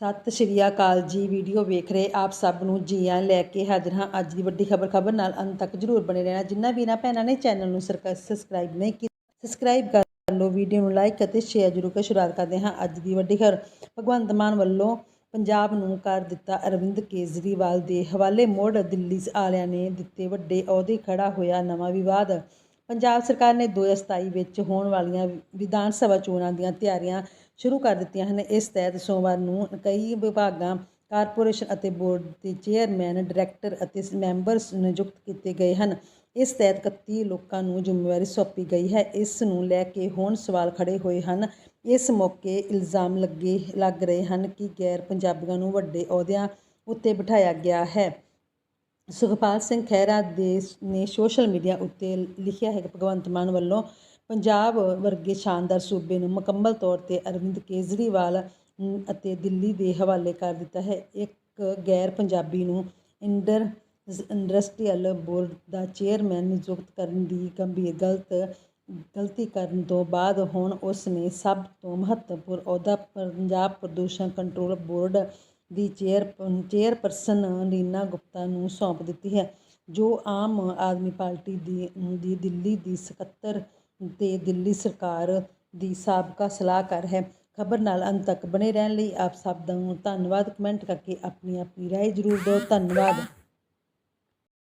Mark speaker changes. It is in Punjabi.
Speaker 1: ਸਤਿ ਸ਼੍ਰੀ ਅਕਾਲ ਜੀ। ਵੀਡੀਓ ਵੇਖ ਰਹੇ ਆਪ ਸਭ ਨੂੰ ਜੀ ਆਇਆਂ ਲੈ ਕੇ ਹਾਜ਼ਰ ਹਾਂ ਅੱਜ ਦੀ ਵੱਡੀ ਖਬਰ। ਖਬਰ ਨਾਲ ਅੰਤ ਤੱਕ ਜਰੂਰ ਬਣੇ ਰਹਿਣਾ। ਜਿੰਨਾ ਵੀ ਵੀਰਾਂ ਭੈਣਾਂ ਨੇ ਚੈਨਲ ਨੂੰ ਸਰਕਾ- ਸਬਸਕ੍ਰਾਈਬ ਨਹੀਂ ਕੀਤਾ ਸਬਸਕ੍ਰਾਈਬ ਕਰ ਲਓ, ਵੀਡੀਓ ਨੂੰ ਲਾਈਕ ਅਤੇ ਸ਼ੇਅਰ ਜ਼ਰੂਰ ਕਰ। ਸ਼ੁਰੂਆਤ ਕਰਦੇ ਹਾਂ ਅੱਜ ਦੀ ਵੱਡੀ ਖਬਰ। ਭਗਵੰਤ ਮਾਨ ਵੱਲੋਂ ਪੰਜਾਬ ਨੂੰ ਕਰ ਦਿੱਤਾ ਅਰਵਿੰਦ ਕੇਜਰੀਵਾਲ ਦੇ ਹਵਾਲੇ ਮੋੜ। ਦਿੱਲੀ ਵਾਲਿਆਂ ਨੇ ਦਿੱਤੇ ਵੱਡੇ ਅਹੁਦੇ ਖੜਾ ਹੋਇਆ ਨਵਾਂ ਵਿਵਾਦ। ਪੰਜਾਬ ਸਰਕਾਰ ਨੇ 2027 ਵਿੱਚ ਹੋਣ ਵਾਲੀਆਂ ਵਿਧਾਨ ਸਭਾ ਚੋਣਾਂ ਦੀਆਂ ਤਿਆਰੀਆਂ ਸ਼ੁਰੂ ਕਰ ਦਿੱਤੀਆਂ ਹਨ। ਇਸ ਤਹਿਤ ਸੋਮਵਾਰ ਨੂੰ ਕਈ ਵਿਭਾਗਾਂ, ਕਾਰਪੋਰੇਸ਼ਨ ਅਤੇ ਬੋਰਡ ਦੇ ਚੇਅਰਮੈਨ, ਡਾਇਰੈਕਟਰ ਅਤੇ ਮੈਂਬਰਸ ਨਿਯੁਕਤ ਕੀਤੇ ਗਏ ਹਨ। ਇਸ ਤਹਿਤ 31 ਲੋਕਾਂ ਨੂੰ ਜ਼ਿੰਮੇਵਾਰੀ ਸੌਂਪੀ ਗਈ ਹੈ। ਇਸ ਨੂੰ ਲੈ ਕੇ ਹੁਣ ਸਵਾਲ ਖੜੇ ਹੋਏ ਹਨ। ਇਸ ਮੌਕੇ ਇਲਜ਼ਾਮ ਲੱਗੇ, ਲੱਗ ਰਹੇ ਹਨ ਕਿ ਗੈਰ ਪੰਜਾਬੀਆਂ ਨੂੰ ਵੱਡੇ ਅਹੁਦਿਆਂ ਉੱਤੇ ਬਿਠਾਇਆ ਗਿਆ ਹੈ। ਸੁਖਪਾਲ ਸਿੰਘ ਖਹਿਰਾ ਦੇ ਨੇ ਸੋਸ਼ਲ ਮੀਡੀਆ ਉੱਤੇ ਲਿਖਿਆ ਹੈ ਕਿ ਭਗਵੰਤ ਮਾਨ ਵੱਲੋਂ ਪੰਜਾਬ ਵਰਗੇ ਸ਼ਾਨਦਾਰ ਸੂਬੇ ਨੂੰ ਮੁਕੰਮਲ ਤੌਰ ਤੇ ਅਰਵਿੰਦ ਕੇਜਰੀਵਾਲ ਅਤੇ ਦਿੱਲੀ ਦੇ ਹਵਾਲੇ ਕਰ ਦਿੱਤਾ ਹੈ। ਇੱਕ ਗੈਰ ਪੰਜਾਬੀ ਨੂੰ ਇੰਡਰ, ਇੰਡਸਟਰੀਅਲ ਬੋਰਡ ਦਾ ਚੇਅਰਮੈਨ ਨਿਯੁਕਤ ਕਰਨ ਦੀ ਗੰਭੀਰ ਗਲਤ, ਗਲਤੀ ਕਰਨ ਤੋਂ ਬਾਅਦ ਹੁਣ ਉਸ ਨੇ ਸਭ ਤੋਂ ਮਹੱਤਵਪੂਰਨ ਅਹੁਦਾ, ਪੰਜਾਬ ਪ੍ਰਦੂਸ਼ਣ ਕੰਟਰੋਲ ਬੋਰਡ ਦੀ ਚੇਅਰ ਚੇਅਰਪਰਸਨ ਰੀਨਾ ਗੁਪਤਾ ਨੂੰ ਸੌਂਪ ਦਿੱਤੀ ਹੈ, ਜੋ ਆਮ ਆਦਮੀ ਪਾਰਟੀ ਦੀ ਦੀ ਦਿੱਲੀ ਦੀ ਸਕੱਤਰ ਤੇ ਦਿੱਲੀ ਸਰਕਾਰ ਦੀ ਸਾਬਕਾ ਸਲਾਹਕਾਰ ਹੈ। ਖਬਰ ਨਾਲ ਅੰਤ ਤੱਕ ਬਣੇ ਰਹਿਣ ਲਈ ਆਪ ਸਭ ਦਾ ਧੰਨਵਾਦ। ਕਮੈਂਟ ਕਰਕੇ ਆਪਣੀ ਆਪਣੀ ਰਾਏ ਜ਼ਰੂਰ ਦਿਓ। ਧੰਨਵਾਦ।